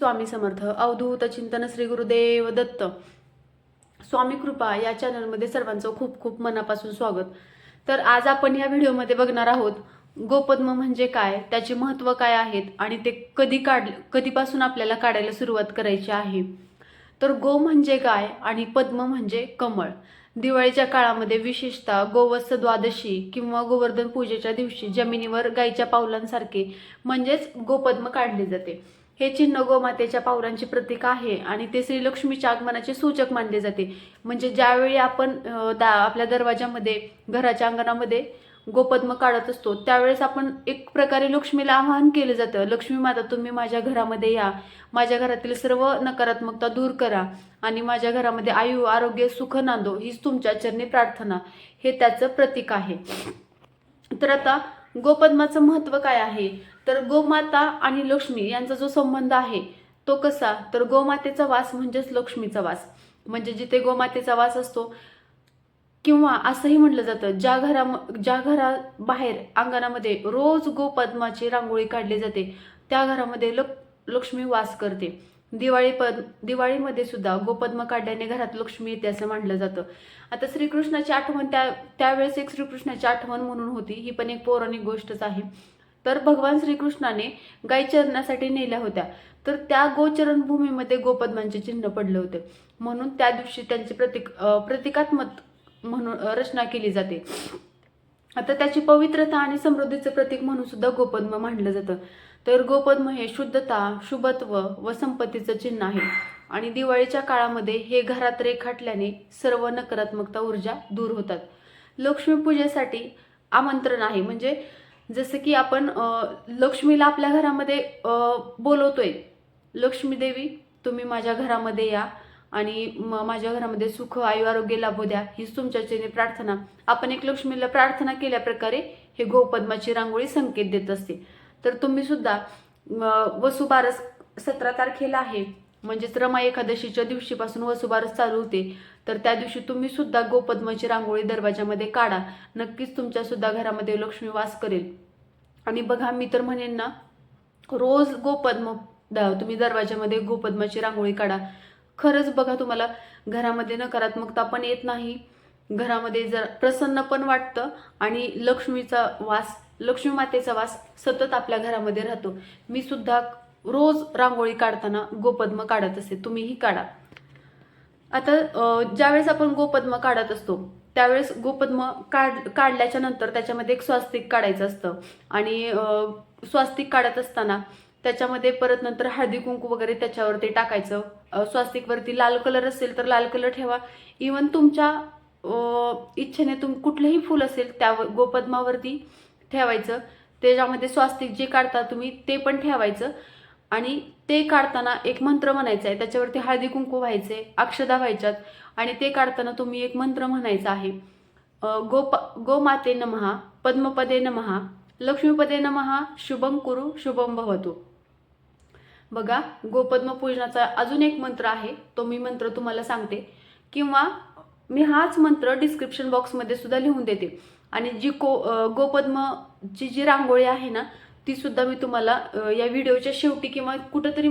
स्वामी समर्थ अवधूत चिंतन श्री गुरुदेव दत्त. स्वामी कृपा या चॅनलमध्ये सर्वांचं खूप खूप मनापासून स्वागत. तर आज आपण या व्हिडिओमध्ये बघणार आहोत गोपद्म म्हणजे काय त्याचे महत्त्व काय आहेत आणि ते कधी काढ कधीपासून आपल्याला काढायला सुरुवात करायची आहे. तर गो म्हणजे गाय आणि पद्म म्हणजे कमळ. दिवाळीच्या काळामध्ये विशेषतः गोवत्स द्वादशी किंवा गोवर्धन पूजेच्या दिवशी जमिनीवर गायीच्या पावलांसारखे म्हणजेच गोपद्म काढले जाते. हे चिन्ह गोमातेच्या पावरांचे प्रतीक आहे आणि ते श्रीलक्ष्मीच्या आगमनाचे सूचक मानले जाते. म्हणजे ज्यावेळी आपण दा आपल्या दरवाजामध्ये घराच्या अंगणामध्ये गोपद्म काढत असतो त्यावेळेस आपण एक प्रकारे लक्ष्मीला आवाहन केलं जातं. लक्ष्मी माता तुम्ही माझ्या घरामध्ये या. माझ्या घरातील सर्व नकारात्मकता दूर करा आणि माझ्या घरामध्ये आयु आरोग्य सुख नांदो हीच तुमच्या चरणी प्रार्थना. हे त्याचं प्रतीक आहे. तर आता गोपद्माचं महत्त्व काय आहे? तर गोमाता आणि लक्ष्मी यांचा जो संबंध आहे तो कसा? तर गोमातेचा वास म्हणजेच लक्ष्मीचा वास. म्हणजे जिथे गोमातेचा वास असतो किंवा असंही म्हटलं जातं ज्या घरा ज्या घराबाहेर अंगणामध्ये रोज गोपद्माची रांगोळी काढली जाते त्या घरामध्ये लक लक्ष्मी वास करते. दिवाळी पद दिवाळीमध्ये सुद्धा गोपद्म काढल्याने घरात लक्ष्मी येते असं मानलं जातं. आता श्रीकृष्णाची आठवण त्या त्यावेळेस एक श्रीकृष्णाची आठवण म्हणून होती ही पण एक पौराणिक गोष्टच आहे. तर भगवान श्रीकृष्णाने गाई चरण्यासाठी नेल्या होत्या. तर त्या गोचरणभूमीमध्ये गोपद्मांचे चिन्ह पडले होते. म्हणून त्या दिवशी त्यांचे प्रतिक प्रतिकात्मक म्हणून रचना केली जाते. आता त्याची पवित्रता आणि समृद्धीचं प्रतीक म्हणून सुद्धा गोपद्म मानलं जातं. तर गोपद्म हे शुद्धता शुभत्व व संपत्तीचं चिन्ह आहे. आणि दिवाळीच्या काळामध्ये हे घरात रेखाटल्याने सर्व नकारात्मकता ऊर्जा दूर होतात. लक्ष्मीपूजेसाठी आमंत्रण आहे. म्हणजे जसं की आपण लक्ष्मीला आपल्या घरामध्ये बोलवतोय. लक्ष्मी देवी तुम्ही माझ्या घरामध्ये या आणि म- माझ्या घरामध्ये सुख आयु आरोग्य लाभू द्या. हीच तुमच्या प्रार्थना. आपण एक लक्ष्मीला प्रार्थना केल्या प्रकारे हे गोपद्माची रांगोळी संकेत देत असते. तर तुम्ही सुद्धा वसुबारस सतरा तारखेला आहे. म्हणजेच रमा एकादशीच्या दिवशीपासून वसुबारस चालू होते. तर त्या दिवशी तुम्ही सुद्धा गोपद्माची रांगोळी दरवाजामध्ये काढा. नक्कीच तुमच्या सुद्धा घरामध्ये लक्ष्मी वास करेल. आणि बघा मी तर म्हणेन ना रोज गोपद्म तुम्ही दरवाजामध्ये गोपद्माची रांगोळी काढा. खरंच बघा तुम्हाला घरामध्ये नकारात्मकता पण येत नाही. घरामध्ये जर प्रसन्न पण वाटतं आणि लक्ष्मीचा वास लक्ष्मी मातेचा वास सतत आपल्या घरामध्ये राहतो. मी सुद्धा रोज रांगोळी काढताना गोपद्म काढत असते तुम्हीही काढा. आता ज्यावेळेस आपण गोपद्म काढत असतो त्यावेळेस गोपद्म काढ काढल्याच्या नंतर त्याच्यामध्ये एक स्वास्तिक काढायचं असतं. आणि स्वास्तिक काढत असताना त्याच्यामध्ये परत नंतर हळदी कुंकू वगैरे त्याच्यावरती टाकायचं. स्वास्तिकवरती लाल कलर असेल तर लाल कलर ठेवा. इवन तुमच्या इच्छेने तुम कुठलंही फूल असेल त्यावर गोपद्मावरती ठेवायचं. त्याच्यामध्ये स्वास्तिक जे काढता तुम्ही ते पण ठेवायचं. आणि ते काढताना एक मंत्र म्हणायचा आहे. त्याच्यावरती हळदी कुंकू व्हायचे अक्षदा व्हायच्यात. आणि ते काढताना तुम्ही एक मंत्र म्हणायचा आहे. गोप गोमाते नमहा पद्मपदे नमहा लक्ष्मीपदे नमहा शुभम कुरु शुभम भवतु. बघा गोपद्म पूजनाचा अजून एक मंत्र आहे. तो मी मंत्र तुम्हाला सांगते. किंवा मी हाच मंत्र डिस्क्रिप्शन बॉक्समध्ये सुद्धा लिहून देते. आणि जी को गोपद्मची जी रांगोळी आहे ना ती सुद्धा मी तुम्हाला या व्हिडिओच्या शेवटी किंवा कुठंतरी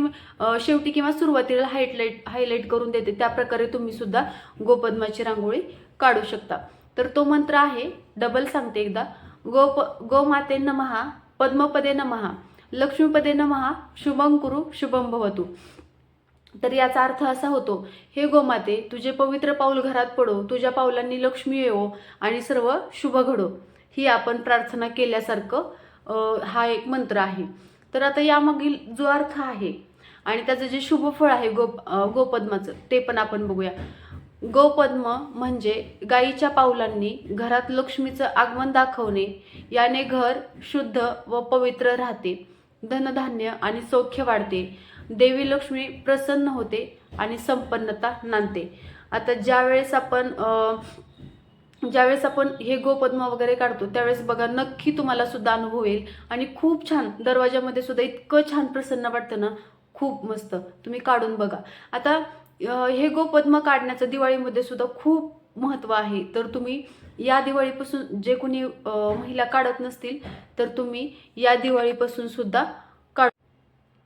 शेवटी किंवा सुरुवातीला हायलाईट हायलाईट करून देते. त्या प्रकारे तुम्ही सुद्धा गोपद्माची रांगोळी काढू शकता. तर तो मंत्र आहे डबल सांगते एकदा. गोप गोमाते नमहा पद्मपदे नमहा लक्ष्मीपदे नमहा शुभम कुरु शुभम भवतु. तर याचा अर्थ असा होतो हे गोमाते तुझे पवित्र पाऊल घरात पडो तुझ्या पावलांनी लक्ष्मी येवो आणि सर्व शुभ घडो. ही आपण प्रार्थना केल्यासारखं हा एक मंत्र आहे. तर आता यामागील जो अर्थ आहे आणि त्याचं जे शुभफळ आहे गोप गोपद्माचं ते पण आपण बघूया. गोपद्म म्हणजे गायीच्या पावलांनी घरात लक्ष्मीचं आगमन दाखवणे याने घर शुद्ध व पवित्र राहते धनधान्य आणि सौख्य वाढते देवी लक्ष्मी प्रसन्न होते आणि संपन्नता नांदते. आता ज्यावेळेस आपण ज्यावेळेस आपण हे गोपद्म वगैरे काढतो त्यावेळेस बघा नक्की तुम्हाला सुद्धा अनुभव येईल. आणि खूप छान दरवाजामध्ये सुद्धा इतकं छान प्रसन्न वाटतं ना खूप मस्त. तुम्ही काढून बघा. आता हे गोपद्म काढण्याचं दिवाळीमध्ये सुद्धा खूप महत्त्व आहे. तर तुम्ही या दिवाळीपासून जे कोणी महिला काढत नसतील तर तुम्ही या दिवाळीपासून सुद्धा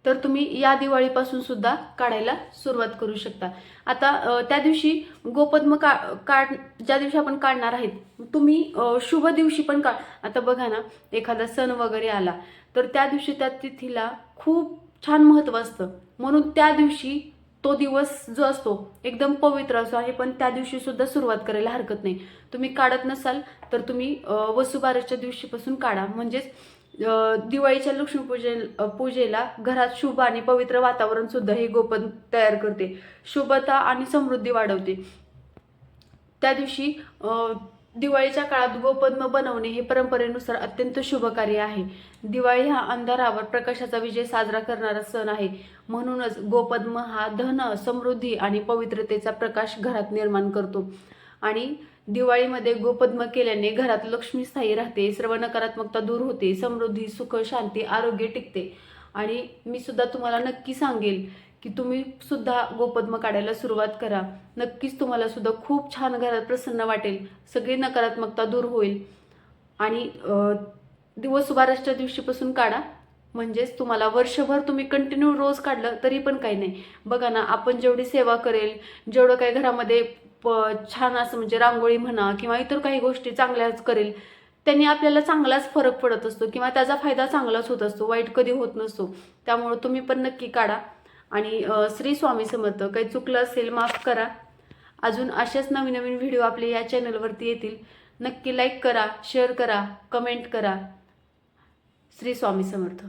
तर तुम्ही या दिवाळीपासून सुद्धा काढायला सुरुवात करू शकता. आता त्या दिवशी गोपद्म का काढ ज्या दिवशी आपण काढणार आहेत तुम्ही शुभ दिवशी पण काढ आता बघा ना एखादा सण वगैरे आला तर त्या दिवशी त्या तिथीला खूप छान महत्त्व असतं. म्हणून त्या दिवशी तो दिवस जो असतो एकदम पवित्र असतो आहे पण त्या दिवशी सुद्धा सुरुवात करायला हरकत नाही. तुम्ही काढत नसाल तर तुम्ही वसुबारसच्या दिवशीपासून काढा. म्हणजेच दिवाळीच्या लक्ष्मीपूजे पूजेला घरात शुभ आणि पवित्र वातावरण सुद्धा हे गोपन तयार करते. शुभता आणि समृद्धी वाढवते. त्या दिवशी दिवाळीच्या काळात गोपद्म बनवणे हे परंपरेनुसार अत्यंत शुभ कार्य आहे. दिवाळी हा अंधारावर प्रकाशाचा विजय साजरा करणारा सण आहे. म्हणूनच गोपद्म हा धन समृद्धी आणि पवित्रतेचा प्रकाश घरात निर्माण करतो. आणि दिवाळीमध्ये गोपद्म केल्याने घरात लक्ष्मी स्थायी राहते सर्व नकारात्मकता दूर होते समृद्धी सुख शांती आरोग्य टिकते. आणि मी सुद्धा तुम्हाला नक्की सांगेल की तुम्ही सुद्धा गोपद्म काढायला सुरुवात करा. नक्कीच तुम्हाला सुद्धा खूप छान घरात प्रसन्न वाटेल सगळी नकारात्मकता दूर होईल. आणि दिवस उभाराष्ट्र दिवशीपासून काढा. म्हणजेच तुम्हाला वर्षभर तुम्ही कंटिन्यू रोज काढलं तरी पण काही नाही. बघा ना आपण जेवढी सेवा करेल जेवढं काही घरामध्ये छान असं म्हणजे रांगोळी म्हणा किंवा इतर काही गोष्टी चांगल्याच करेल त्यांनी आपल्याला चांगलाच फरक पडत असतो किंवा त्याचा फायदा चांगलाच होत असतो वाईट कधी होत नसतो. त्यामुळं तुम्ही पण नक्की काढा. आणि श्री स्वामी समर्थ काही चुकलं असेल माफ करा. अजून असेच नवीन नवीन व्हिडिओ आपले या चॅनलवरती येतील. नक्की लाईक करा शेअर करा कमेंट करा. श्री स्वामी समर्थ.